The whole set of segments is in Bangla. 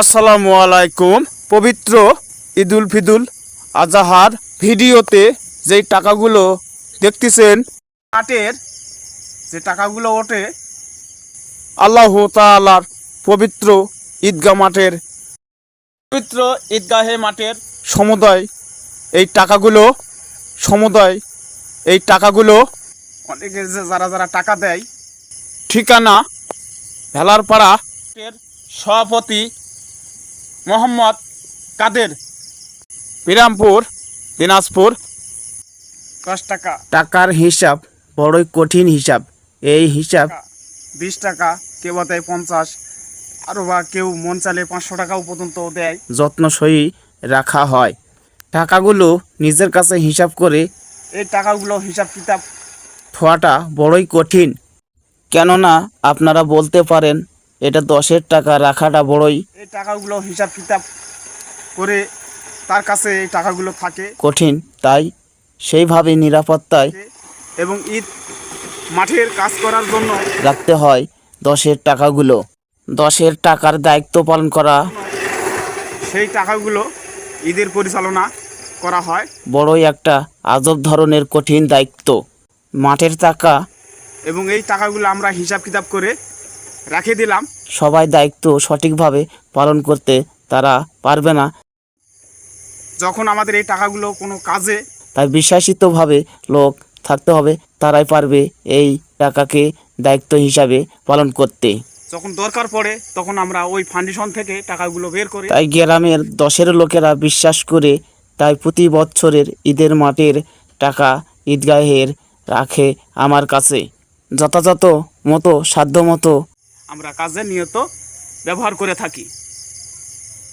আসসালামু আলাইকুম। পবিত্র ঈদুল ফিদুল আজাহার ভিডিওতে যেই টাকাগুলো দেখতেছেন, মাঠের যে টাকাগুলো ওঠে, আল্লাহ তাআলার পবিত্র ঈদগাহ মাঠের, পবিত্র ঈদগাহে মাঠের সমুদয় এই টাকাগুলো, সমুদয় এই টাকাগুলো অনেকে যে যারা যারা টাকা দেয়, ঠিকানা ভেলারপাড়া সভাপতি মোহাম্মদ কাদের? বিরামপুর দিনাজপুর। দশ টাকা। টাকার হিসাব বড়ই কঠিন হিসাব। এই হিসাব বিশ টাকা কেউ বা দেয় পঞ্চাশ। আরও বা কেউ মন চালে পাঁচশো টাকাও পর্যন্ত দেয়। যত্নসই রাখা হয়। টাকাগুলো নিজের কাছে হিসাব করে এই টাকাগুলো হিসাব কিতাব থোয়াটা বড়ই কঠিন। কেননা আপনারা বলতে পারেন এটা দশের টাকা রাখাটা বড়ই। এই টাকাগুলো হিসাব কিতাব করে তার কাছে এই টাকাগুলো থাকে। কঠিন তাই সেইভাবে নিরাপত্তায় এবং ঈদ মাঠের কাজ করার জন্য রাখতে হয় দশের টাকাগুলো। দশের টাকার দায়িত্ব পালন করা। সেই টাকাগুলো ঈদের পরিচালনা করা হয়। বড়ই একটা আজব ধরনের কঠিন দায়িত্ব। মাঠের টাকা এবং এই টাকাগুলো আমরা হিসাব কিতাব করে রেখে দিলাম। সবাই দায়িত্ব সঠিকভাবে পালন করতে তারা পারবে না। যখন আমাদের এই টাকাগুলো কোনো কাজে তাই বিশ্বাসিতভাবে লোক থাকতে হবে তারাই পারবে এই টাকাকে দায়িত্ব হিসাবে পালন করতে। যখন দরকার পড়ে তখন আমরা ওই ফাউন্ডেশন থেকে টাকাগুলো বের করি তাই গ্রামের দশের লোকেরা বিশ্বাস করে তাই প্রতি বছরের ঈদের মাঠের টাকা ঈদগাহের রাখে আমার কাছে। যথাযথ মতো সাধ্য মতো আমরা কাজে নিয়ত ব্যবহার করে থাকি।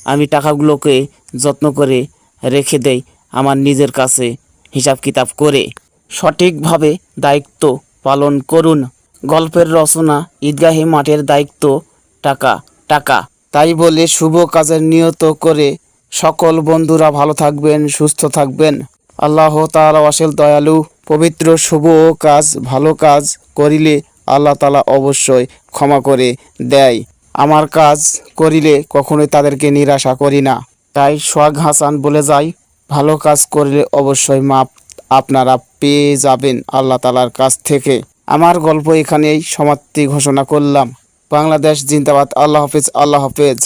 আমি টাকাগুলোকে যত্ন করে রেখে দেই আমার নিজের কাছে হিসাব কিতাব করে। সঠিকভাবে দায়িত্ব পালন করুন। গল্পের রচনা, ঈদগাহী মাঠের দায়িত্ব, টাকা টাকা। তাই বলে শুভ কাজের নিয়ত করে সকল বন্ধুরা ভালো থাকবেন, সুস্থ থাকবেন। আল্লাহ তাআলা অসেল দয়ালু, পবিত্র শুভ কাজ, ভালো কাজ করিলে আল্লাহ তালা অবশ্যই ক্ষমা করে দেয়। আমার কাজ করিলে কখনোই তাদেরকে নিরাশা করি না। তাই সোহাগ হাসান বলে যাই ভালো কাজ করলে অবশ্যই মাপ আপনারা পেয়ে যাবেন আল্লাহ তালার কাছ থেকে। আমার গল্প এখানেই সমাপ্তি ঘোষণা করলাম। বাংলাদেশ জিন্দাবাদ। আল্লাহ হাফেজ আল্লাহ হাফেজ।